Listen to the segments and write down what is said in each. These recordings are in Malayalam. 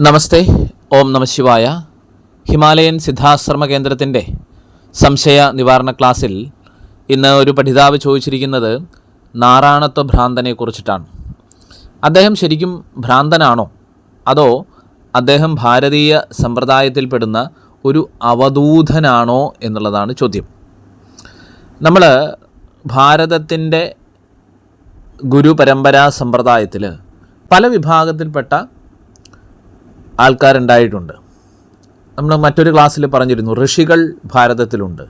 നമസ്തേ ഓം നമ ശിവായ. ഹിമാലയൻ സിദ്ധാശ്രമ കേന്ദ്രത്തിന്റെ സംശയ നിവാരണ ക്ലാസ്സിൽ ഇന്ന് ഒരു പഠിതാവ് ചോദിച്ചിരിക്കുന്നത് നാരായണത്വ ഭ്രാന്തനെ കുറിച്ചിട്ടാണ്. അദ്ദേഹം ശരിക്കും ഭ്രാന്തനാണോ? അതോ അദ്ദേഹം ഭാരതീയ സമ്പ്രദായത്തിൽപ്പെടുന്ന ഒരു അവധൂതനാണോ എന്നുള്ളതാണ് ചോദ്യം. നമ്മൾ ഭാരതത്തിന്റെ ഗുരുപരമ്പരാ സമ്പ്രദായത്തിൽ പല വിഭാഗത്തിൽപ്പെട്ട ആൾക്കാരുണ്ടായിട്ടുണ്ട്. നമ്മൾ മറ്റൊരു ക്ലാസ്സിൽ പറഞ്ഞിരുന്നു ഋഷികൾ ഭാരതത്തിലുണ്ട്.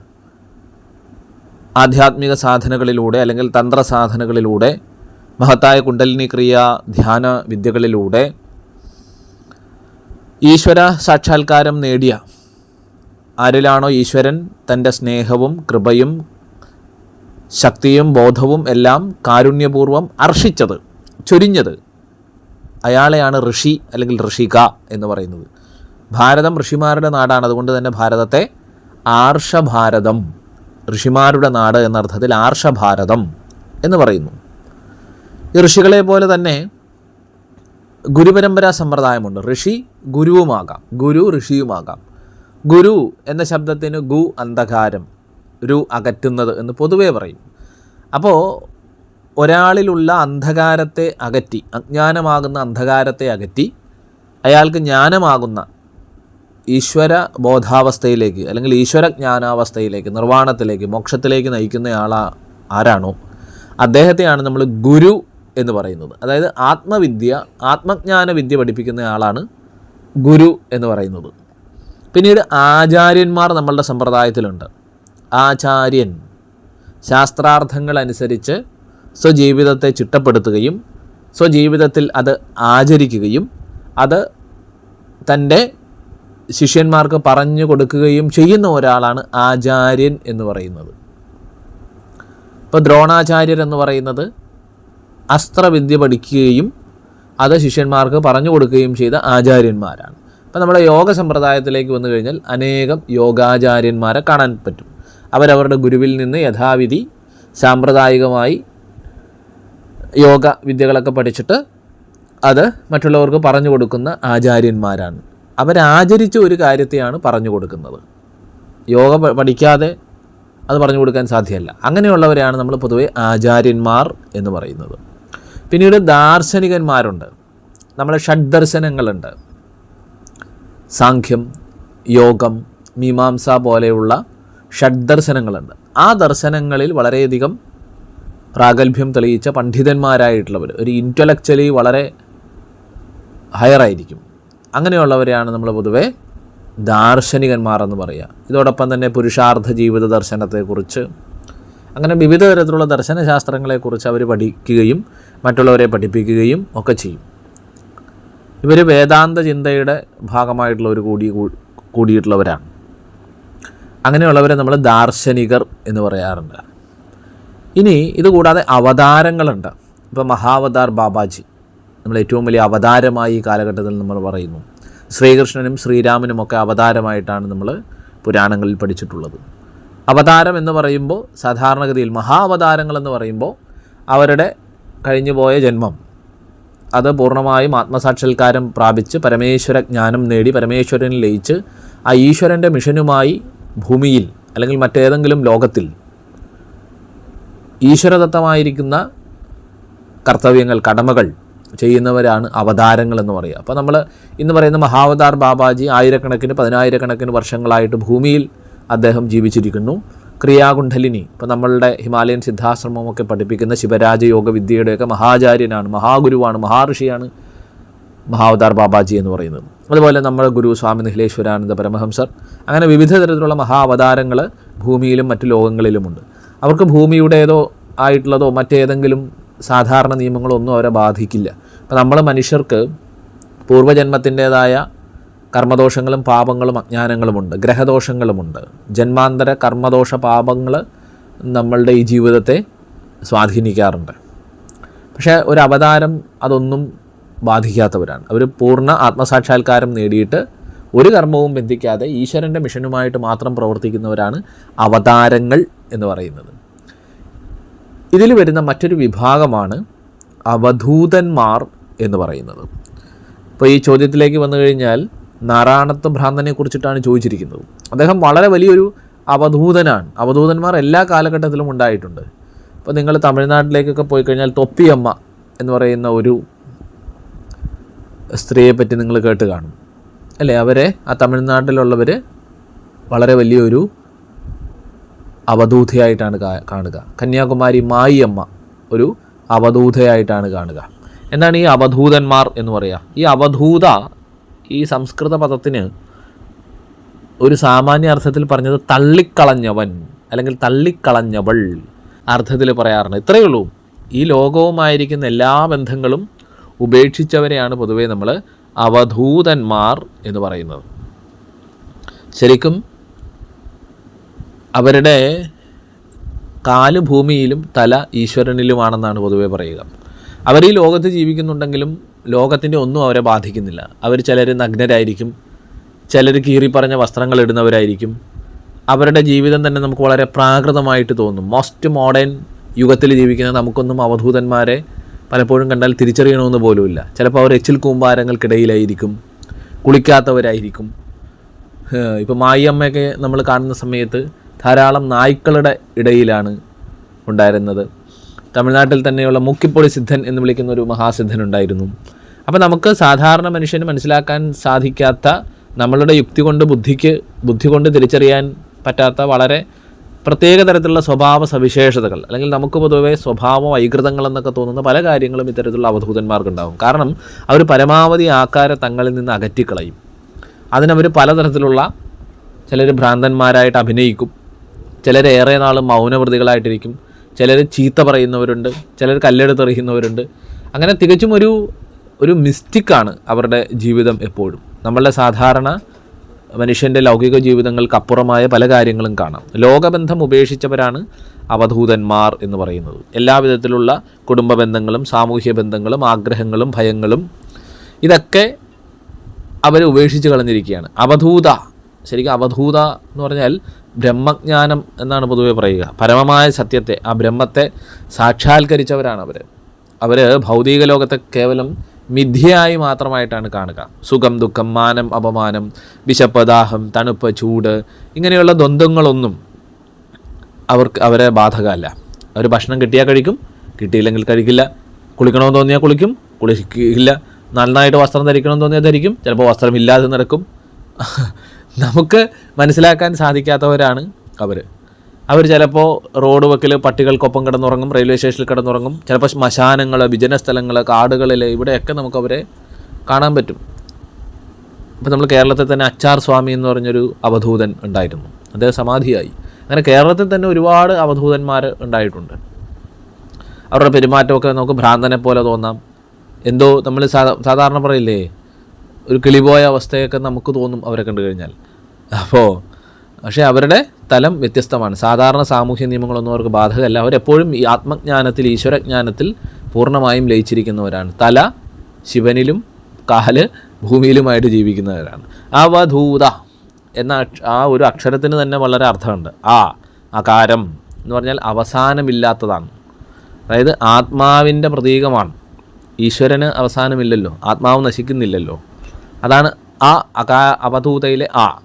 ആധ്യാത്മിക സാധനകളിലൂടെ അല്ലെങ്കിൽ തന്ത്ര സാധനകളിലൂടെ മഹത്തായ കുണ്ടലിനി ക്രിയ ധ്യാന വിദ്യകളിലൂടെ ഈശ്വര സാക്ഷാത്കാരം നേടിയ ആരിലാണോ ഈശ്വരൻ തന്റെ സ്നേഹവും കൃപയും ശക്തിയും ബോധവും എല്ലാം കാരുണ്യപൂർവം അർഷിച്ചത് ചൊരിഞ്ഞത്. അയാളെയാണ് ഋഷി അല്ലെങ്കിൽ ഋഷിക എന്ന് പറയുന്നത്. ഭാരതം ഋഷിമാരുടെ നാടാണ്. അതുകൊണ്ട് തന്നെ ഭാരതത്തെ ആർഷഭാരതം ഋഷിമാരുടെ നാട് എന്നർത്ഥത്തിൽ ആർഷഭാരതം എന്ന് പറയുന്നു. ഈ ഋഷികളെ പോലെ തന്നെ ഗുരുപരമ്പരാ സമ്പ്രദായമുണ്ട്. ഋഷി ഗുരുവുമാകാം. ഗുരു ഋഷിയുമാകാം. ഗുരു എന്ന ശബ്ദത്തിന് ഗു അന്ധകാരം രു അകറ്റുന്നത് എന്ന് പൊതുവേ പറയും. അപ്പോൾ ഒരാളിലുള്ള അന്ധകാരത്തെ അകറ്റി അജ്ഞാനമാകുന്ന അന്ധകാരത്തെ അകറ്റി അയാൾക്ക് ജ്ഞാനമാകുന്ന ഈശ്വര ബോധാവസ്ഥയിലേക്ക് അല്ലെങ്കിൽ ഈശ്വര ജ്ഞാനാവസ്ഥയിലേക്ക് നിർവാണത്തിലേക്ക് മോക്ഷത്തിലേക്ക് നയിക്കുന്ന ആളാ ആരാണോ അദ്ദേഹത്തെയാണ് നമ്മൾ ഗുരു എന്ന് പറയുന്നത്. അതായത് ആത്മവിദ്യ ആത്മജ്ഞാന വിദ്യ പഠിപ്പിക്കുന്ന ആളാണ് ഗുരു എന്ന് പറയുന്നത്. പിന്നീട് ആചാര്യന്മാർ നമ്മളുടെ സമ്പ്രദായത്തിലുണ്ട്. ആചാര്യൻ ശാസ്ത്രാർത്ഥങ്ങൾ അനുസരിച്ച് സ്വജീവിതത്തെ ചിട്ടപ്പെടുത്തുകയും സ്വജീവിതത്തിൽ അത് ആചരിക്കുകയും അത് തന്റെ ശിഷ്യന്മാർക്ക് പറഞ്ഞു കൊടുക്കുകയും ചെയ്യുന്ന ഒരാളാണ് ആചാര്യൻ എന്ന് പറയുന്നത്. ഇപ്പോൾ ദ്രോണാചാര്യർ എന്ന് പറയുന്നത് അസ്ത്രവിദ്യ പഠിക്കുകയും അത് ശിഷ്യന്മാർക്ക് പറഞ്ഞു കൊടുക്കുകയും ചെയ്ത ആചാര്യന്മാരാണ്. അപ്പോൾ നമ്മുടെ യോഗ സമ്പ്രദായത്തിലേക്ക് വന്നു കഴിഞ്ഞാൽ അനേകം യോഗാചാര്യന്മാരെ കാണാൻ പറ്റും. അവരവരുടെ ഗുരുവിൽ നിന്ന് യഥാവിധി സാമ്പ്രദായികമായി യോഗ വിദ്യകളൊക്കെ പഠിച്ചിട്ട് അത് മറ്റുള്ളവർക്ക് പറഞ്ഞു കൊടുക്കുന്ന ആചാര്യന്മാരാണ്. അവരാചരിച്ച ഒരു കാര്യത്തെയാണ് പറഞ്ഞു കൊടുക്കുന്നത്. യോഗ പഠിക്കാതെ അത് പറഞ്ഞു കൊടുക്കാൻ സാധ്യമല്ല. അങ്ങനെയുള്ളവരെയാണ് നമ്മൾ പൊതുവെ ആചാര്യന്മാർ എന്ന് പറയുന്നത്. പിന്നീട് ദാർശനികന്മാരുണ്ട്. നമ്മളെ ഷഡ്ദർശനങ്ങളുണ്ട്. സാഖ്യം യോഗം മീമാംസ പോലെയുള്ള ഷഡ്ദർശനങ്ങളുണ്ട്. ആ ദർശനങ്ങളിൽ വളരെയധികം പ്രാഗൽഭ്യം തെളിയിച്ച പണ്ഡിതന്മാരായിട്ടുള്ളവർ ഒരു ഇന്റലക്ച്വലി വളരെ ഹയറായിരിക്കും അങ്ങനെയുള്ളവരെയാണ് നമ്മൾ പൊതുവെ ദാർശനികന്മാർ എന്ന് പറയുക ഇതോടൊപ്പം തന്നെ പുരുഷാർത്ഥ ജീവിത ദർശനത്തെക്കുറിച്ച് അങ്ങനെ വിവിധ തരത്തിലുള്ള ദർശനശാസ്ത്രങ്ങളെക്കുറിച്ച് അവർ പഠിക്കുകയും മറ്റുള്ളവരെ പഠിപ്പിക്കുകയും ഒക്കെ ചെയ്യും. ഇവർ വേദാന്ത ചിന്തയുടെ ഭാഗമായിട്ടുള്ളവർ കൂടി കൂടിയിട്ടുള്ളവരാണ്. അങ്ങനെയുള്ളവരെ നമ്മൾ ദാർശനികർ എന്ന് പറയാറുണ്ട്. ഇനി ഇതുകൂടാതെ അവതാരങ്ങളുണ്ട്. ഇപ്പോൾ മഹാവതാർ ബാബാജി. നമ്മൾ ഏറ്റവും വലിയ അവതാരമായി ഈ കാലഘട്ടത്തിൽ നമ്മൾ പറയുന്നു. ശ്രീകൃഷ്ണനും ശ്രീരാമനും ഒക്കെ അവതാരമായിട്ടാണ് നമ്മൾ പുരാണങ്ങളിൽ പഠിച്ചിട്ടുള്ളത്. അവതാരം എന്ന് പറയുമ്പോൾ സാധാരണഗതിയിൽ മഹാവതാരങ്ങൾ എന്ന് പറയുമ്പോൾ അവരുടെ കഴിഞ്ഞുപോയ ജന്മം. അത് പൂർണമായും ആത്മസാക്ഷാത്കാരം പ്രാപിച്ച് പരമേശ്വര ജ്ഞാനം നേടി പരമേശ്വരനിൽ ലയിച്ച് ആ ഈശ്വരന്റെ മിഷനുമായി ഭൂമിയിൽ അല്ലെങ്കിൽ മറ്റേതെങ്കിലും ലോകത്തിൽ ഈശ്വരദത്തമായിരിക്കുന്ന കർത്തവ്യങ്ങൾ കടമകൾ ചെയ്യുന്നവരാണ് അവതാരങ്ങൾ എന്ന് പറയുക. അപ്പോൾ നമ്മൾ ഇന്ന് പറയുന്ന മഹാവതാർ ബാബാജി ആയിരക്കണക്കിന് പതിനായിരക്കണക്കിന് വർഷങ്ങളായിട്ട് ഭൂമിയിൽ അദ്ദേഹം ജീവിച്ചിരിക്കുന്നു. ക്രിയാകുണ്ഡലിനി ഇപ്പോൾ നമ്മളുടെ ഹിമാലയൻ സിദ്ധാശ്രമമൊക്കെ പഠിപ്പിക്കുന്ന ശിവരാജയോഗ വിദ്യയുടെയൊക്കെ മഹാചാര്യനാണ് മഹാഗുരുവാണ് മഹാഋഷിയാണ് മഹാവതാർ ബാബാജി എന്ന് പറയുന്നത്. അതുപോലെ നമ്മുടെ ഗുരു സ്വാമി നിഹിലേശ്വരാനന്ദ പരമഹംസർ അങ്ങനെ വിവിധ തരത്തിലുള്ള മഹാ അവതാരങ്ങൾ ഭൂമിയിലും മറ്റു ലോകങ്ങളിലുമുണ്ട്. അവർക്ക് ഭൂമിയുടേതോ ആയിട്ടുള്ളതോ മറ്റേതെങ്കിലും സാധാരണ നിയമങ്ങളോ ഒന്നും അവരെ ബാധിക്കില്ല. അപ്പോൾ നമ്മൾ മനുഷ്യർക്ക് പൂർവജന്മത്തിന്റേതായ കർമ്മദോഷങ്ങളും പാപങ്ങളും അജ്ഞാനങ്ങളുമുണ്ട് ഗ്രഹദോഷങ്ങളുമുണ്ട്. ജന്മാന്തര കർമ്മദോഷ പാപങ്ങൾ നമ്മളുടെ ഈ ജീവിതത്തെ സ്വാധീനിക്കാറുണ്ട്. പക്ഷേ ഒരു അവതാരം അതൊന്നും ബാധിക്കാത്തവരാണ്. അവർ പൂർണ ആത്മസാക്ഷാത്കാരം നേടിയിട്ട് ഒരു കർമ്മവും ബന്ധിക്കാതെ ഈശ്വരന്റെ മിഷനുമായിട്ട് മാത്രം പ്രവർത്തിക്കുന്നവരാണ് അവതാരങ്ങൾ എന്ന് പറയുന്നത്. ഇതിൽ വരുന്ന മറ്റൊരു വിഭാഗമാണ് അവധൂതന്മാർ എന്ന് പറയുന്നത്. ഇപ്പോൾ ഈ ചോദ്യത്തിലേക്ക് വന്നു കഴിഞ്ഞാൽ നാരായണത്വ ഭ്രാന്തനെ കുറിച്ചിട്ടാണ് ചോദിച്ചിരിക്കുന്നത്. അദ്ദേഹം വളരെ വലിയൊരു അവധൂതനാണ്. അവധൂതന്മാർ എല്ലാ കാലഘട്ടത്തിലും ഉണ്ടായിട്ടുണ്ട്. ഇപ്പോൾ നിങ്ങൾ തമിഴ്നാട്ടിലേക്കൊക്കെ പോയി കഴിഞ്ഞാൽ തൊപ്പിയമ്മ എന്ന് പറയുന്ന ഒരു സ്ത്രീയെ പറ്റി നിങ്ങൾ കേട്ട് കാണും. അല്ലേ? അവരെ ആ തമിഴ്നാട്ടിലുള്ളവർ വളരെ വലിയൊരു അവധൂതയായിട്ടാണ് കാണുക. കന്യാകുമാരി മായിയമ്മ ഒരു അവധൂതയായിട്ടാണ് കാണുക. എന്താണ് ഈ അവധൂതന്മാർ എന്ന് പറയുക ഈ അവധൂത ഈ സംസ്കൃത പദത്തിന് ഒരു സാമാന്യ അർത്ഥത്തിൽ പറഞ്ഞത് തള്ളിക്കളഞ്ഞവൻ അല്ലെങ്കിൽ തള്ളിക്കളഞ്ഞവൾ അർത്ഥത്തിൽ പറയാറുണ്ട്. ഇത്രയേ ഉള്ളൂ. ഈ ലോകവുമായിരിക്കുന്ന എല്ലാ ബന്ധങ്ങളും ഉപേക്ഷിച്ചവരെയാണ് പൊതുവേ നമ്മൾ അവധൂതന്മാർ എന്ന് പറയുന്നത്. ശരിക്കും അവരുടെ കാൽ ഭൂമിയിലും തല ഈശ്വരനിലുമാണെന്നാണ് പൊതുവെ പറയുക. അവർ ഈ ലോകത്ത് ജീവിക്കുന്നുണ്ടെങ്കിലും ലോകത്തിന്റെ ഒന്നും അവരെ ബാധിക്കുന്നില്ല. അവർ ചിലർ നഗ്നരായിരിക്കും ചിലർ കീറിപ്പറഞ്ഞ വസ്ത്രങ്ങൾ ഇടുന്നവരായിരിക്കും. അവരുടെ ജീവിതം തന്നെ നമുക്ക് വളരെ പ്രാകൃതമായിട്ട് തോന്നും. മോസ്റ്റ് മോഡേൺ യുഗത്തിൽ ജീവിക്കുന്ന നമുക്കൊന്നും അവധൂതന്മാരെ പലപ്പോഴും കണ്ടാൽ തിരിച്ചറിയണമെന്ന് പോലുമില്ല. ചിലപ്പോൾ അവർ എച്ചിൽ കൂമ്പാരങ്ങൾക്കിടയിലായിരിക്കും കുളിക്കാത്തവരായിരിക്കും. ഇപ്പോൾ മായിയമ്മയൊക്കെ നമ്മൾ കാണുന്ന സമയത്ത് ധാരാളം നായ്ക്കളുടെ ഇടയിലാണ് ഉണ്ടായിരുന്നത്. തമിഴ്നാട്ടിൽ തന്നെയുള്ള മുക്കിപ്പൊടി സിദ്ധൻ എന്ന് വിളിക്കുന്ന ഒരു മഹാസിദ്ധൻ ഉണ്ടായിരുന്നു. അപ്പോൾ നമുക്ക് സാധാരണ മനുഷ്യന് മനസ്സിലാക്കാൻ സാധിക്കാത്ത നമ്മളുടെ യുക്തി കൊണ്ട് ബുദ്ധിക്ക് ബുദ്ധി കൊണ്ട് തിരിച്ചറിയാൻ പറ്റാത്ത വളരെ പ്രത്യേക തരത്തിലുള്ള സ്വഭാവ സവിശേഷതകൾ അല്ലെങ്കിൽ നമുക്ക് പൊതുവേ സ്വഭാവ വൈകൃതങ്ങൾ എന്നൊക്കെ തോന്നുന്ന പല കാര്യങ്ങളും ഇത്തരത്തിലുള്ള അവധൂതന്മാർക്കുണ്ടാകും കാരണം അവർ പരമാവധി ആക്കാരെ തങ്ങളിൽ നിന്ന് അകറ്റിക്കളയും. അതിനവർ പലതരത്തിലുള്ള ചിലർ ഭ്രാന്തന്മാരായിട്ട് അഭിനയിക്കും. ചിലർ ഏറെ നാൾ മൗനവൃതികളായിട്ടിരിക്കും ചിലർ ചീത്ത പറയുന്നവരുണ്ട്. ചിലർ കല്ലെടുത്തെറിയുന്നവരുണ്ട്. അങ്ങനെ തികച്ചും ഒരു ഒരു മിസ്റ്റിക്കാണ് അവരുടെ ജീവിതം എപ്പോഴും. നമ്മളുടെ സാധാരണ മനുഷ്യന്റെ ലൗകിക ജീവിതങ്ങൾക്കപ്പുറമായ പല കാര്യങ്ങളും കാണാം. ലോകബന്ധം ഉപേക്ഷിച്ചവരാണ് അവധൂതന്മാർ എന്ന് പറയുന്നത്. എല്ലാവിധത്തിലുള്ള കുടുംബ ബന്ധങ്ങളും സാമൂഹ്യ ബന്ധങ്ങളും ആഗ്രഹങ്ങളും ഭയങ്ങളും ഇതൊക്കെ അവർ ഉപേക്ഷിച്ച് കളഞ്ഞിരിക്കുകയാണ്. അവധൂത ശരിക്കും അവധൂത എന്ന് പറഞ്ഞാൽ ബ്രഹ്മജ്ഞാനം എന്നാണ് പൊതുവെ പറയുക. പരമമായ സത്യത്തെ ആ ബ്രഹ്മത്തെ സാക്ഷാത്കരിച്ചവരാണ് അവർ അവർ ഭൗതിക ലോകത്തെ കേവലം മിഥ്യയായി മാത്രമായിട്ടാണ് കാണുക. സുഖം ദുഃഖം മാനം അപമാനം വിശപ്പ് ദാഹം തണുപ്പ് ചൂട് ഇങ്ങനെയുള്ള ദ്വന്ദ്ങ്ങളൊന്നും അവർക്ക് അവരെ ബാധകമല്ല. അവർ ഭക്ഷണം കിട്ടിയാൽ കഴിക്കും കിട്ടിയില്ലെങ്കിൽ കഴിക്കില്ല. കുളിക്കണമെന്ന് തോന്നിയാൽ കുളിക്കും കുളിക്കില്ല. നന്നായിട്ട് വസ്ത്രം ധരിക്കണമെന്ന് തോന്നിയാൽ ധരിക്കും. ചിലപ്പോൾ വസ്ത്രമില്ലാതെ നടക്കും. നമുക്ക് മനസ്സിലാക്കാൻ സാധിക്കാത്തവരാണ് അവർ അവർ ചിലപ്പോൾ റോഡ് വക്കിൽ പട്ടികൾക്കൊപ്പം കിടന്നുറങ്ങും റെയിൽവേ സ്റ്റേഷനിൽ കിടന്നുറങ്ങും. ചിലപ്പോൾ ശ്മശാനങ്ങൾ വിജന സ്ഥലങ്ങൾ കാടുകളിൽ ഇവിടെയൊക്കെ നമുക്കവരെ കാണാൻ പറ്റും. ഇപ്പം നമ്മൾ കേരളത്തിൽ തന്നെ അച്ചാർ സ്വാമി എന്ന് പറഞ്ഞൊരു അവധൂതൻ ഉണ്ടായിരുന്നു. അദ്ദേഹം സമാധിയായി. അങ്ങനെ കേരളത്തിൽ തന്നെ ഒരുപാട് അവധൂതന്മാർ ഉണ്ടായിട്ടുണ്ട്. അവരുടെ പെരുമാറ്റമൊക്കെ നമുക്ക് ഭ്രാന്തനെ പോലെ തോന്നാം. എന്തോ നമ്മൾ സാധാരണ പറയില്ലേ ഒരു കിളിപോയ അവസ്ഥയൊക്കെ നമുക്ക് തോന്നും അവരെ കണ്ടു കഴിഞ്ഞാൽ. അപ്പോൾ പക്ഷേ അവരുടെ തലം വ്യത്യസ്തമാണ്. സാധാരണ സാമൂഹ്യ നിയമങ്ങളൊന്നും അവർക്ക് ബാധകമല്ല. അവരെപ്പോഴും ഈ ആത്മജ്ഞാനത്തിൽ ഈശ്വരജ്ഞാനത്തിൽ പൂർണമായും ലയിച്ചിരിക്കുന്നവരാണ്. തല ശിവനിലും കാൽ ഭൂമിയിലുമായിട്ട് ജീവിക്കുന്നവരാണ്. അവധൂത എന്ന ആ ഒരു അക്ഷരത്തിന് തന്നെ വളരെ അർത്ഥമുണ്ട്. ആ അകാരം എന്ന് പറഞ്ഞാൽ അവസാനമില്ലാത്തതാണ്. അതായത് ആത്മാവിന്റെ പ്രതീകമാണ്. ഈശ്വരന് അവസാനമില്ലല്ലോ. ആത്മാവ് നശിക്കുന്നില്ലല്ലോ. അതാണ് ആ അകാ അവധൂതയിലെ ആ.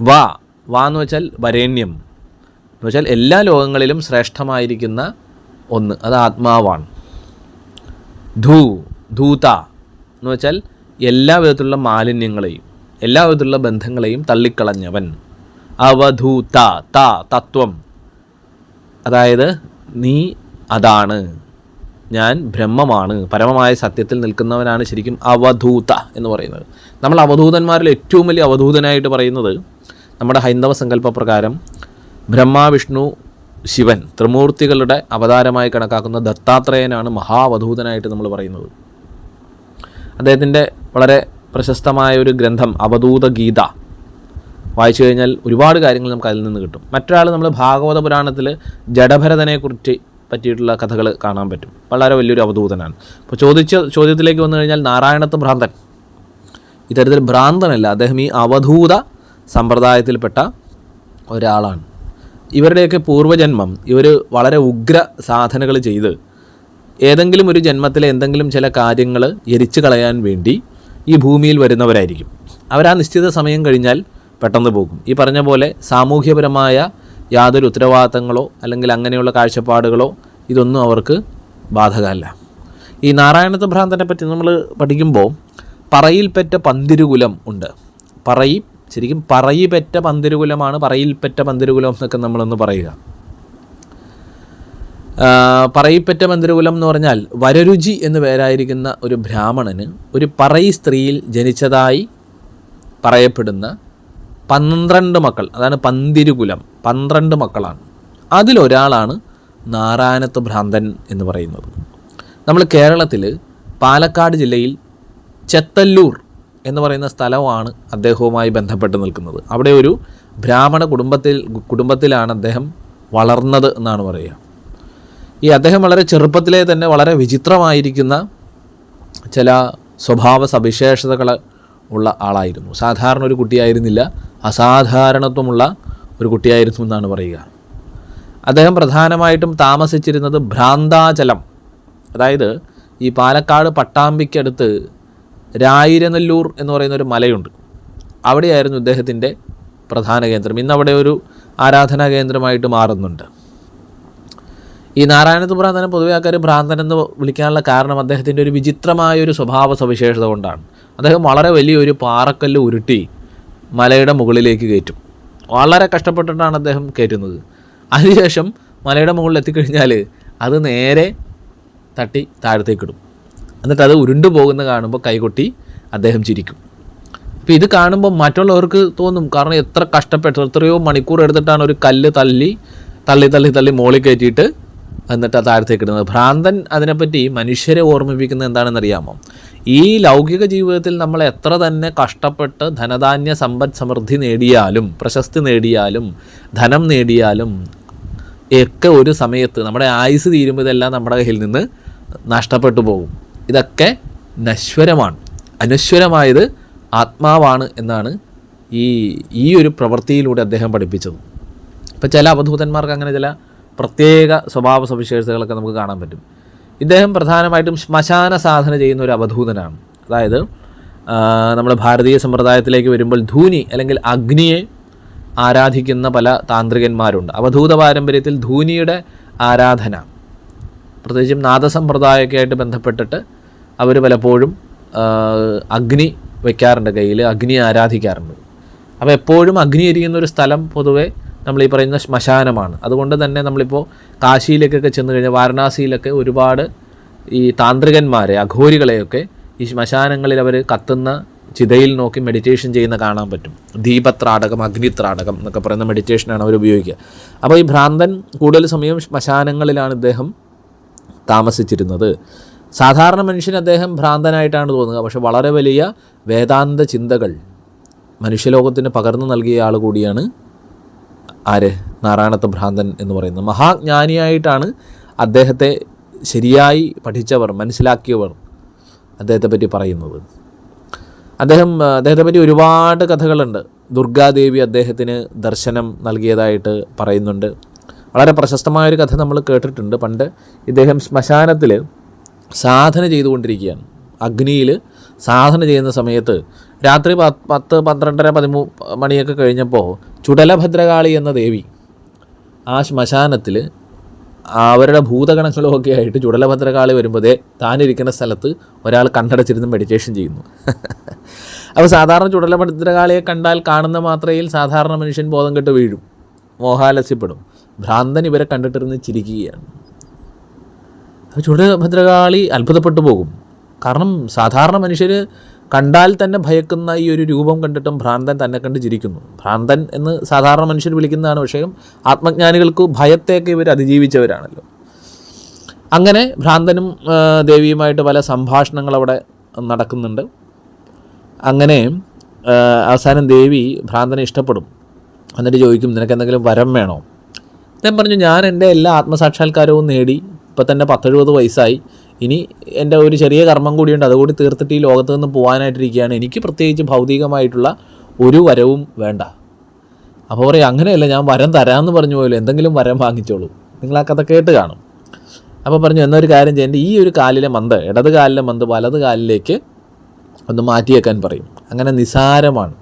വാ വാ എന്ന് വെച്ചാൽ വരേണ്യം. എന്ന് വെച്ചാൽ എല്ലാ ലോകങ്ങളിലും ശ്രേഷ്ഠമായിരിക്കുന്ന ഒന്ന്. അത് ആത്മാവാണ്. ധൂ ധൂത എന്ന് വെച്ചാൽ എല്ലാ വിധത്തിലുള്ള മാലിന്യങ്ങളെയും എല്ലാ വിധത്തിലുള്ള ബന്ധങ്ങളെയും തള്ളിക്കളഞ്ഞവൻ. അവധൂത ത തത്വം. അതായത് നീ അതാണ്. ഞാൻ ബ്രഹ്മമാണ് പരമമായ സത്യത്തിൽ നിൽക്കുന്നവനാണ് ശരിക്കും അവധൂത എന്ന് പറയുന്നത്. നമ്മൾ അവധൂതന്മാരിൽ ഏറ്റവും വലിയ അവധൂതനായിട്ട് പറയുന്നത് നമ്മുടെ ഹൈന്ദവ സങ്കല്പപ്രകാരം ബ്രഹ്മ വിഷ്ണു ശിവൻ ത്രിമൂർത്തികളുടെ അവതാരമായി കണക്കാക്കുന്ന ദത്താത്രേയനാണ് മഹാവധൂതനായിട്ട് നമ്മൾ പറയുന്നത്. അദ്ദേഹത്തിന്റെ വളരെ പ്രശസ്തമായ ഒരു ഗ്രന്ഥം അവധൂത ഗീത വായിച്ചു കഴിഞ്ഞാൽ ഒരുപാട് കാര്യങ്ങൾ നമുക്ക് അതിൽ നിന്ന് കിട്ടും. മറ്റൊരാൾ നമ്മൾ ഭാഗവത പുരാണത്തിൽ ജഡഭരതനെക്കുറിച്ച് പറ്റിയിട്ടുള്ള കഥകൾ കാണാൻ പറ്റും. വളരെ വലിയൊരു അവധൂതനാണ്. അപ്പോൾ ചോദിച്ച ചോദ്യത്തിലേക്ക് വന്നു കഴിഞ്ഞാൽ നാരായണത്വ ഭ്രാന്തൻ. ഇത്തരത്തിൽ ഭ്രാന്തനല്ല അദ്ദേഹം ഈ അവധൂത സമ്പ്രദായത്തിൽപ്പെട്ട ഒരാളാണ്. ഇവരുടെയൊക്കെ പൂർവജന്മം ഇവർ വളരെ ഉഗ്ര സാധനകൾ ചെയ്ത് ഏതെങ്കിലും ഒരു ജന്മത്തിലെ എന്തെങ്കിലും ചില കാര്യങ്ങൾ എരിച്ചു കളയാൻ വേണ്ടി ഈ ഭൂമിയിൽ വരുന്നവരായിരിക്കും. അവർ ആ നിശ്ചിത സമയം കഴിഞ്ഞാൽ പെട്ടെന്ന് പോകും. ഈ പറഞ്ഞ പോലെ സാമൂഹ്യപരമായ യാതൊരു ഉത്തരവാദിത്തങ്ങളോ അല്ലെങ്കിൽ അങ്ങനെയുള്ള കാഴ്ചപ്പാടുകളോ ഇതൊന്നും അവർക്ക് ബാധകമല്ല. ഈ നാരായണത്വ ഭ്രാന്തനെ പറ്റി നമ്മൾ പഠിക്കുമ്പോൾ പറയിൽപ്പെട്ട പന്തിരുകുലം ഉണ്ട്. പറയി ശരിക്കും പറയിപ്പെറ്റ പന്തിരുകുലമാണ് പറയിൽപ്പെട്ട പന്തിരുകുലം എന്നൊക്കെ നമ്മളൊന്ന് പറയുക. പറയിപ്പറ്റ മന്ദിരകുലം എന്ന് പറഞ്ഞാൽ വരരുചി എന്ന് പേരായിരിക്കുന്ന ഒരു ബ്രാഹ്മണന് ഒരു പറയി സ്ത്രീയിൽ ജനിച്ചതായി പറയപ്പെടുന്ന പന്ത്രണ്ട് മക്കൾ അതാണ് പന്തിരുകുലം പന്ത്രണ്ട് മക്കളാണ്. അതിലൊരാളാണ് നാരായണത്ത് ഭ്രാന്തൻ എന്ന് പറയുന്നത്. നമ്മൾ കേരളത്തിൽ പാലക്കാട് ജില്ലയിൽ ചെത്തല്ലൂർ എന്ന് പറയുന്ന സ്ഥലമാണ് അദ്ദേഹവുമായി ബന്ധപ്പെട്ട് നിൽക്കുന്നത്. അവിടെ ഒരു ബ്രാഹ്മണ കുടുംബത്തിൽ കുടുംബത്തിലാണ് അദ്ദേഹം വളർന്നത് എന്നാണ് പറയുക. ഈ അദ്ദേഹം വളരെ ചെറുപ്പത്തിലെ തന്നെ വളരെ വിചിത്രമായിരിക്കുന്ന ചില സ്വഭാവ സവിശേഷതകൾ ഉള്ള ആളായിരുന്നു. സാധാരണ ഒരു കുട്ടിയായിരുന്നില്ല. അസാധാരണത്വമുള്ള ഒരു കുട്ടിയായിരുന്നു എന്നാണ് പറയുക. അദ്ദേഹം പ്രധാനമായിട്ടും താമസിച്ചിരുന്നത് ഭ്രാന്താചലം. അതായത് ഈ പാലക്കാട് പട്ടാമ്പിക്കടുത്ത് രായിരനെല്ലൂർ എന്ന് പറയുന്ന ഒരു മലയുണ്ട്. അവിടെയായിരുന്നു ഇദ്ദേഹത്തിന്റെ പ്രധാന കേന്ദ്രം. ഇന്നവിടെ ഒരു ആരാധനാ കേന്ദ്രമായിട്ട് മാറുന്നുണ്ട്. ഈ നാരായണത്ത് ഭ്രാന്തനെ പൊതുവെ ആൾക്കാർ ഭ്രാന്തൻ എന്ന് വിളിക്കാനുള്ള കാരണം അദ്ദേഹത്തിന്റെ ഒരു വിചിത്രമായ ഒരു സ്വഭാവ സവിശേഷത കൊണ്ടാണ്. അദ്ദേഹം വളരെ വലിയൊരു പാറക്കല്ല് ഉരുട്ടി മലയുടെ മുകളിലേക്ക് കയറ്റും. വളരെ കഷ്ടപ്പെട്ടിട്ടാണ് അദ്ദേഹം കയറ്റുന്നത്. അതിനുശേഷം മലയുടെ മുകളിൽ എത്തിക്കഴിഞ്ഞാൽ അത് നേരെ തട്ടി താഴത്തേക്കിടും എന്നിട്ട് അത് ഉരുണ്ടു പോകുന്ന കാണുമ്പോൾ കൈകൊട്ടി അദ്ദേഹം ചിരിക്കും. അപ്പോൾ ഇത് കാണുമ്പോൾ മറ്റുള്ളവർക്ക് തോന്നും കാരണം എത്ര കഷ്ടപ്പെട്ട് എത്രയോ മണിക്കൂർ എടുത്തിട്ടാണ് ഒരു കല്ല് തള്ളി തള്ളി തള്ളി തള്ളി മോളിൽ കയറ്റിയിട്ട് എന്നിട്ട് താഴത്തേക്ക് ഇടുന്നത്. ഭ്രാന്തൻ അതിനെപ്പറ്റി മനുഷ്യരെ ഓർമ്മിപ്പിക്കുന്നത് എന്താണെന്നറിയാമോ? ഈ ലൗകിക ജീവിതത്തിൽ നമ്മൾ എത്ര തന്നെ കഷ്ടപ്പെട്ട് ധനധാന്യ സമ്പദ് സമൃദ്ധി നേടിയാലും പ്രശസ്തി നേടിയാലും ധനം നേടിയാലും ഒക്കെ ഒരു സമയത്ത് നമ്മുടെ ആയുസ് തീരുമ്പോൾ ഇതെല്ലാം നമ്മുടെ കയ്യിൽ നിന്ന് നഷ്ടപ്പെട്ടു പോകും. ഇതൊക്കെ നശ്വരമാണ്. അനശ്വരമായത് ആത്മാവാണ് എന്നാണ് ഈ ഈ ഒരു പ്രവൃത്തിയിലൂടെ അദ്ദേഹം പഠിപ്പിച്ചത്. ഇപ്പോൾ ചില അവധൂതന്മാർക്ക് അങ്ങനെ ചില പ്രത്യേക സ്വഭാവ സവിശേഷതകളൊക്കെ നമുക്ക് കാണാൻ പറ്റും. ഇദ്ദേഹം പ്രധാനമായിട്ടും ശ്മശാന സാധന ചെയ്യുന്ന ഒരു അവധൂതനാണ്. അതായത് നമ്മുടെ ഭാരതീയ സമ്പ്രദായത്തിലേക്ക് വരുമ്പോൾ ധൂനി അല്ലെങ്കിൽ അഗ്നിയെ ആരാധിക്കുന്ന പല താന്ത്രികന്മാരുണ്ട്. അവധൂത പാരമ്പര്യത്തിൽ ധൂനിയുടെ ആരാധന പ്രത്യേകിച്ചും നാദസമ്പ്രദായമൊക്കെ ആയിട്ട് ബന്ധപ്പെട്ടിട്ട് അവർ പലപ്പോഴും അഗ്നി വയ്ക്കാറുണ്ട് കയ്യിൽ അഗ്നിയെ ആരാധിക്കാറുണ്ട്. അപ്പോൾ എപ്പോഴും അഗ്നി എരിയുന്ന ഒരു സ്ഥലം പൊതുവേ നമ്മൾ ഈ പറയുന്ന ശ്മശാനമാണ്. അതുകൊണ്ട് തന്നെ നമ്മളിപ്പോൾ കാശിയിലേക്കൊക്കെ ചെന്ന് കഴിഞ്ഞാൽ വാരണാസിയിലൊക്കെ ഒരുപാട് ഈ താന്ത്രികന്മാരെ അഘോരികളെയൊക്കെ ഈ ശ്മശാനങ്ങളിൽ അവർ കത്തുന്ന ചിതയിൽ നോക്കി മെഡിറ്റേഷൻ ചെയ്യുന്ന കാണാൻ പറ്റും. ദീപത്രാടകം അഗ്നിത്രാടകം എന്നൊക്കെ പറയുന്ന മെഡിറ്റേഷനാണ് അവർ ഉപയോഗിക്കുക. അപ്പോൾ ഈ ഭ്രാന്തൻ കൂടുതൽ സമയം ശ്മശാനങ്ങളിലാണ് ഇദ്ദേഹം താമസിച്ചിരുന്നത്. സാധാരണ മനുഷ്യൻ അദ്ദേഹം ഭ്രാന്തനായിട്ടാണ് തോന്നുക. പക്ഷെ വളരെ വലിയ വേദാന്ത ചിന്തകൾ മനുഷ്യലോകത്തിന് പകർന്നു നൽകിയ ആൾ കൂടിയാണ് ആര്? നാരായണത്ത് ഭ്രാന്തൻ എന്ന് പറയുന്നത് മഹാജ്ഞാനിയായിട്ടാണ് അദ്ദേഹത്തെ ശരിയായി പഠിച്ചവർ മനസ്സിലാക്കിയവർ അദ്ദേഹത്തെ പറ്റി പറയുന്നത്. അദ്ദേഹം അദ്ദേഹത്തെ പറ്റി ഒരുപാട് കഥകളുണ്ട്. ദുർഗാദേവി അദ്ദേഹത്തിന് ദർശനം നൽകിയതായിട്ട് പറയുന്നുണ്ട്. വളരെ പ്രശസ്തമായൊരു കഥ നമ്മൾ കേട്ടിട്ടുണ്ട്. പണ്ട് ഇദ്ദേഹം ശ്മശാനത്തിൽ സാധന ചെയ്തുകൊണ്ടിരിക്കുകയാണ്. അഗ്നിയിൽ സാധന ചെയ്യുന്ന സമയത്ത് രാത്രി പത്ത് പന്ത്രണ്ടര പതിമൂ മണിയൊക്കെ കഴിഞ്ഞപ്പോൾ ചുടലഭദ്രകാളി എന്ന ദേവി ആ ശ്മശാനത്തിൽ അവരുടെ ഭൂതഗണങ്ങളുമൊക്കെ ആയിട്ട് ചുടലഭദ്രകാളി വരുമ്പോൾ താനിരിക്കുന്ന സ്ഥലത്ത് ഒരാൾ കണ്ണടച്ചിരുന്ന് മെഡിറ്റേഷൻ ചെയ്യുന്നു. അപ്പോൾ സാധാരണ ചുടലഭദ്രകാളിയെ കണ്ടാൽ കാണുന്ന മാത്രയിൽ സാധാരണ മനുഷ്യൻ ബോധം കെട്ട് വീഴും. മോഹാലസ്യപ്പെടും. ഭ്രാന്തൻ ഇവരെ കണ്ടിട്ടിരുന്ന് ചിരിക്കുകയാണ്. അപ്പോൾ ചുടലഭദ്രകാളി അത്ഭുതപ്പെട്ടു പോകും. കാരണം സാധാരണ മനുഷ്യർ കണ്ടാൽ തന്നെ ഭയക്കുന്ന ഈ ഒരു രൂപം കണ്ടിട്ടും ഭ്രാന്തൻ തന്നെ കണ്ട് ചിരിക്കുന്നു. ഭ്രാന്തൻ എന്ന് സാധാരണ മനുഷ്യർ വിളിക്കുന്നതാണ് പക്ഷേ ആത്മജ്ഞാനികൾക്ക് ഭയത്തെയൊക്കെ ഇവർ അതിജീവിച്ചവരാണല്ലോ. അങ്ങനെ ഭ്രാന്തനും ദേവിയുമായിട്ട് പല സംഭാഷണങ്ങൾ അവിടെ നടക്കുന്നുണ്ട്. അങ്ങനെ അവസാനം ദേവി ഭ്രാന്തനെ ഇഷ്ടപ്പെടും. എന്നിട്ട് ചോദിക്കും നിനക്ക് എന്തെങ്കിലും വരം വേണോ? ഞാൻ പറഞ്ഞു ഞാൻ എന്റെ എല്ലാ ആത്മസാക്ഷാത്കാരവും നേടി ഇപ്പം തന്നെ പത്തെഴുപത് വയസ്സായി. ഇനി എന്റെ ഒരു ചെറിയ കർമ്മം കൂടിയുണ്ട്. അതുകൂടി തീർത്തിട്ട് ഈ ലോകത്ത് നിന്ന് പോകാനായിട്ടിരിക്കുകയാണ് എനിക്ക് പ്രത്യേകിച്ച് ഭൗതികമായിട്ടുള്ള ഒരു വരവും വേണ്ട. അപ്പോൾ പറയും അങ്ങനെയല്ല ഞാൻ വരം തരാമെന്ന് പറഞ്ഞു പോലും എന്തെങ്കിലും വരം വാങ്ങിച്ചോളൂ. നിങ്ങൾ ആ കഥ കേട്ട് കാണും. അപ്പോൾ പറഞ്ഞു എന്നൊരു കാര്യം ചെയ്യേണ്ട ഈ ഒരു കാലിലെ മന്ത് ഇടത് കാലിലെ മന്ത് വലത് കാലിലേക്ക് ഒന്ന് മാറ്റിയേക്കാൻ പറയും. അങ്ങനെ നിസാരമാണ്.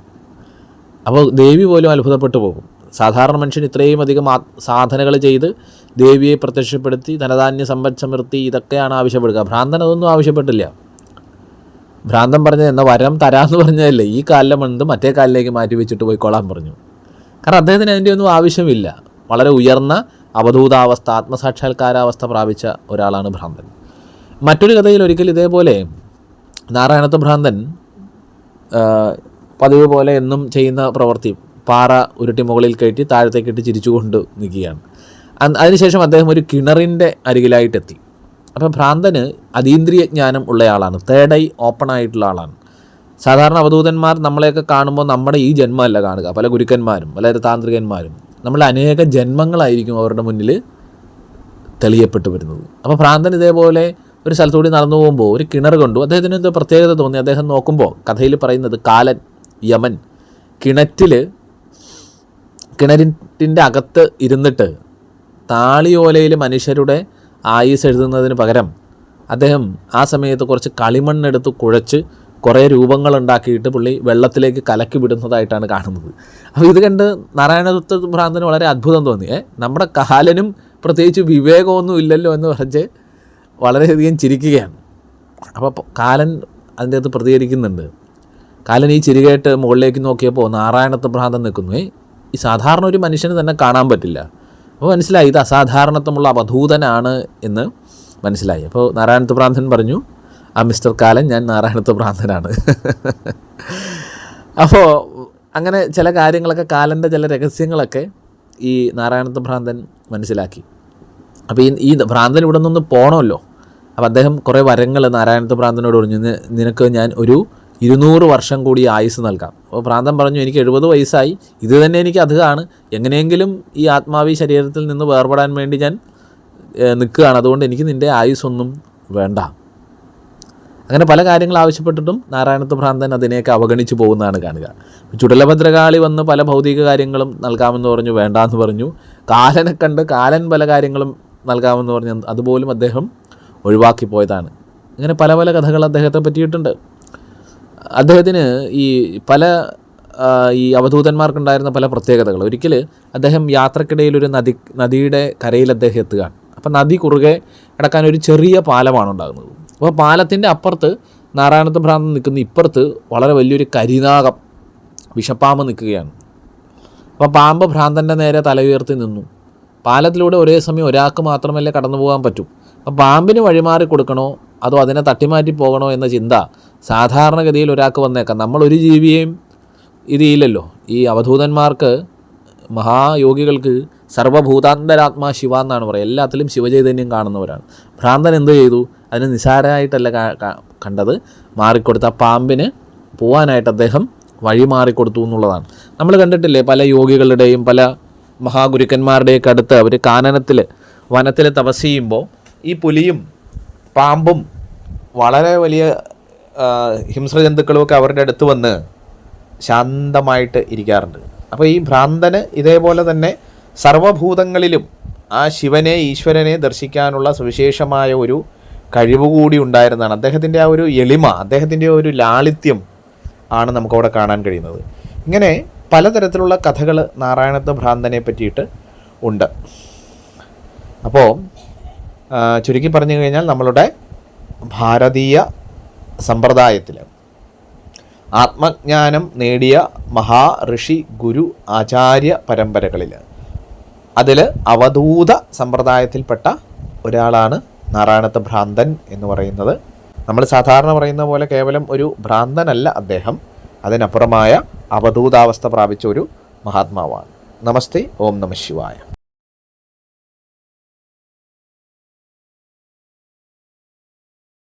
അപ്പോൾ ദേവി പോലും അത്ഭുതപ്പെട്ടു പോകും. സാധാരണ മനുഷ്യൻ ഇത്രയും അധികം സാധനകൾ ചെയ്ത് ദേവിയെ പ്രത്യക്ഷപ്പെടുത്തി ധനധാന്യ സമ്പദ് സമൃദ്ധി ഇതൊക്കെയാണ് ആവശ്യപ്പെടുക. ഭ്രാന്തൻ അതൊന്നും ആവശ്യപ്പെട്ടില്ല. ഭ്രാന്തൻ പറഞ്ഞത് എന്ന വരം തരാമെന്ന് പറഞ്ഞതല്ലേ. ഈ കാലിലെ മണ്ണ് മറ്റേ കാലിലേക്ക് മാറ്റി വെച്ചിട്ട് പോയിക്കോളാൻ പറഞ്ഞു. കാരണം അദ്ദേഹത്തിന് അതിന്റെ ഒന്നും ആവശ്യമില്ല. വളരെ ഉയർന്ന അവധൂതാവസ്ഥ ആത്മസാക്ഷാത്കാരാവസ്ഥ പ്രാപിച്ച ഒരാളാണ് ഭ്രാന്തൻ. മറ്റൊരു കഥയിൽ ഒരിക്കൽ ഇതേപോലെ നാരായണത്വ ഭ്രാന്തൻ പതിവ് പോലെ എന്നും ചെയ്യുന്ന പ്രവൃത്തി പാറ ഉരുട്ടി മുകളിൽ കയറ്റി താഴത്തേക്കിട്ട് ചിരിച്ചുകൊണ്ട് നിൽക്കുകയാണ്. അതിനുശേഷം അദ്ദേഹം ഒരു കിണറിന്റെ അരികിലായിട്ടെത്തി. അപ്പം ഭ്രാന്തന് അതീന്ദ്രിയ ജ്ഞാനം ഉള്ളയാളാണ് തേർഡ് ഐ ഓപ്പൺ ആയിട്ടുള്ള ആളാണ്. സാധാരണ അവധൂതന്മാർ നമ്മളെയൊക്കെ കാണുമ്പോൾ നമ്മുടെ ഈ ജന്മമല്ല കാണുക. പല ഗുരുക്കന്മാരും പല താന്ത്രികന്മാരും. നമ്മളെ അനേക ജന്മങ്ങളായിരിക്കും അവരുടെ മുന്നിൽ തെളിയപ്പെട്ടു വരുന്നത്. അപ്പോൾ ഭ്രാന്തൻ ഇതേപോലെ ഒരു സ്ഥലത്തുകൂടി നടന്നു പോകുമ്പോൾ ഒരു കിണർ കണ്ടു. അദ്ദേഹത്തിന് എന്തോ പ്രത്യേകത തോന്നി. അദ്ദേഹം നോക്കുമ്പോൾ കഥയിൽ പറയുന്നത് കാലൻ യമൻ കിണറ്റിൽ കിണറ്റിന്റെ അകത്ത് ഇരുന്നിട്ട് താളിയോലയിൽ മനുഷ്യരുടെ ആയുസ് എഴുതുന്നതിന് പകരം അദ്ദേഹം ആ സമയത്ത് കുറച്ച് കളിമണ്ണെടുത്ത് കുഴച്ച് കുറേ രൂപങ്ങൾ ഉണ്ടാക്കിയിട്ട് പുള്ളി വെള്ളത്തിലേക്ക് കലക്കി വിടുന്നതായിട്ടാണ് കാണുന്നത്. അപ്പോൾ ഇത് കണ്ട് നാരായണദത്ത ഭ്രാന്തന് വളരെ അത്ഭുതം തോന്നി. നമ്മുടെ കാലനും പ്രത്യേകിച്ച് വിവേകമൊന്നും ഇല്ലല്ലോ എന്ന് പറഞ്ഞ് വളരെയധികം ചിരിക്കുകയാണ്. അപ്പോൾ കാലൻ അതിന്റെ അകത്ത് പ്രതികരിക്കുന്നുണ്ട്. കാലൻ ഈ ചിരികയായിട്ട് മുകളിലേക്ക് നോക്കിയപ്പോൾ നാരായണത്വ ഭ്രാന്തൻ നിൽക്കുന്നു. ഈ സാധാരണ ഒരു മനുഷ്യന് തന്നെ കാണാൻ പറ്റില്ല. അപ്പോൾ മനസ്സിലായി ഇത് അസാധാരണത്വമുള്ള അവധൂതനാണ് എന്ന് മനസ്സിലായി. അപ്പോൾ നാരായണത്വ പ്രാന്തൻ പറഞ്ഞു ആ മിസ്റ്റർ കാലൻ ഞാൻ നാരായണത്വ പ്രാന്തനാണ് അപ്പോൾ അങ്ങനെ ചില കാര്യങ്ങളൊക്കെ കാലന്റെ ചില രഹസ്യങ്ങളൊക്കെ ഈ നാരായണത്വ ഭ്രാന്തൻ മനസ്സിലാക്കി. അപ്പോൾ ഈ ഈ ഭ്രാന്തൻ ഇവിടെ നിന്ന് പോകണമല്ലോ അപ്പോൾ അദ്ദേഹം കുറേ വരങ്ങൾ നാരായണത്വ ഭ്രാന്തനോട് പറഞ്ഞു നിനക്ക് ഞാൻ ഒരു ഇരുന്നൂറ് വർഷം കൂടി ആയുസ് നൽകാം. അപ്പോൾ ഭ്രാന്തൻ പറഞ്ഞു എനിക്ക് എഴുപത് വയസ്സായി. ഇത് തന്നെ എനിക്ക് അധികമാണ്. എങ്ങനെയെങ്കിലും ഈ ആത്മാവി ശരീരത്തിൽ നിന്ന് വേർപെടാൻ വേണ്ടി ഞാൻ നിൽക്കുകയാണ്. അതുകൊണ്ട് എനിക്ക് നിന്റെ ആയുസ്സൊന്നും വേണ്ട. അങ്ങനെ പല കാര്യങ്ങൾ ആവശ്യപ്പെട്ടിട്ടും നാരായണത്വ ഭ്രാന്തൻ അതിനെയൊക്കെ അവഗണിച്ച് പോകുന്നതാണ് കാണുക. ചുടലഭദ്രകാളി വന്ന് പല ഭൗതിക കാര്യങ്ങളും നൽകാമെന്ന് പറഞ്ഞു വേണ്ടാന്ന് പറഞ്ഞു. കാലനെ കണ്ട് കാലൻ പല കാര്യങ്ങളും നൽകാമെന്ന് പറഞ്ഞു അതുപോലും അദ്ദേഹം ഒഴിവാക്കി പോയതാണ് ഇങ്ങനെ പല പല കഥകൾ അദ്ദേഹത്തെ പറ്റിയിട്ടുണ്ട്. അദ്ദേഹത്തിന് ഈ പല ഈ അവധൂതന്മാർക്കുണ്ടായിരുന്ന പല പ്രത്യേകതകൾ. ഒരിക്കൽ അദ്ദേഹം യാത്രക്കിടയിൽ ഒരു നദി നദിയുടെ കരയിൽ അദ്ദേഹം എത്തുകയാണ്. അപ്പം നദി കുറുകെ കിടക്കാൻ ഒരു ചെറിയ പാലമാണ് ഉണ്ടാകുന്നത്. അപ്പോൾ പാലത്തിന്റെ അപ്പുറത്ത് നാരായണത്വ ഭ്രാന്തൻ നിൽക്കുന്ന ഇപ്പുറത്ത് വളരെ വലിയൊരു കരിനാഗം വിഷപ്പാമ്പ് നിൽക്കുകയാണ്. അപ്പോൾ പാമ്പ് ഭ്രാന്തന്റെ നേരെ തല ഉയർത്തി നിന്നു. പാലത്തിലൂടെ ഒരേ സമയം ഒരാൾക്ക് മാത്രമല്ലേ കടന്നു പോകാൻ പറ്റൂ. അപ്പോൾ പാമ്പിന് വഴിമാറി കൊടുക്കണോ അതോ അതിനെ തട്ടിമാറ്റി പോകണോ എന്ന ചിന്ത സാധാരണഗതിയിൽ ഒരാൾക്ക് വന്നേക്കാം. നമ്മളൊരു ജീവിയെയും ഇത് ഇല്ലല്ലോ. ഈ അവധൂതന്മാർക്ക് മഹായോഗികൾക്ക് സർവഭൂതാന്തരാത്മാ ശിവ എന്നാണ് പറയുക. എല്ലാത്തിലും ശിവചൈതന്യം കാണുന്നവരാണ്. ഭ്രാന്തൻ എന്ത് ചെയ്തു? അതിന് നിസാരമായിട്ടല്ല കണ്ടത്. മാറിക്കൊടുത്ത പാമ്പിന് പോവാനായിട്ട് അദ്ദേഹം വഴി മാറിക്കൊടുത്തു എന്നുള്ളതാണ്. നമ്മൾ കണ്ടിട്ടില്ലേ പല യോഗികളുടെയും പല മഹാഗുരുക്കന്മാരുടെയൊക്കെ അടുത്ത് അവർ കാനനത്തിൽ വനത്തിൽ തപസ് ചെയ്യുമ്പോൾ ഈ പുലിയും പാമ്പും വളരെ വലിയ ഹിംസ്രജന്തുക്കളുമൊക്കെ അവരുടെ അടുത്ത് വന്ന് ശാന്തമായിട്ട് ഇരിക്കാറുണ്ട്. അപ്പോൾ ഈ ഭ്രാന്തന് ഇതേപോലെ തന്നെ സർവഭൂതങ്ങളിലും ആ ശിവനെ ഈശ്വരനെ ദർശിക്കാനുള്ള സുവിശേഷമായ ഒരു കഴിവ് കൂടി ഉണ്ടായിരുന്നതാണ്. അദ്ദേഹത്തിന്റെ ആ ഒരു എളിമ അദ്ദേഹത്തിന്റെ ഒരു ലാളിത്യം ആണ് നമുക്കവിടെ കാണാൻ കഴിയുന്നത്. ഇങ്ങനെ പലതരത്തിലുള്ള കഥകൾ നാരായണത്വ ഭ്രാന്തനെ പറ്റിയിട്ട് ഉണ്ട്. അപ്പോൾ ചുരുക്കി പറഞ്ഞു കഴിഞ്ഞാൽ നമ്മളുടെ ഭാരതീയ സമ്പ്രദായത്തിൽ. ആത്മജ്ഞാനം നേടിയ മഹാ ഋഷി ഗുരു ആചാര്യ പരമ്പരകളിൽ. അതിൽ അവധൂത സമ്പ്രദായത്തിൽപ്പെട്ട ഒരാളാണ് നാരായണത്ത് ഭ്രാന്തൻ എന്ന് പറയുന്നത്. നമ്മൾ സാധാരണ പറയുന്ന പോലെ കേവലം ഒരു ഭ്രാന്തനല്ല അദ്ദേഹം. അതിനപ്പുറമായ അവധൂതാവസ്ഥ പ്രാപിച്ച ഒരു മഹാത്മാവാണ്. നമസ്തേ ഓം നമ ശിവായ.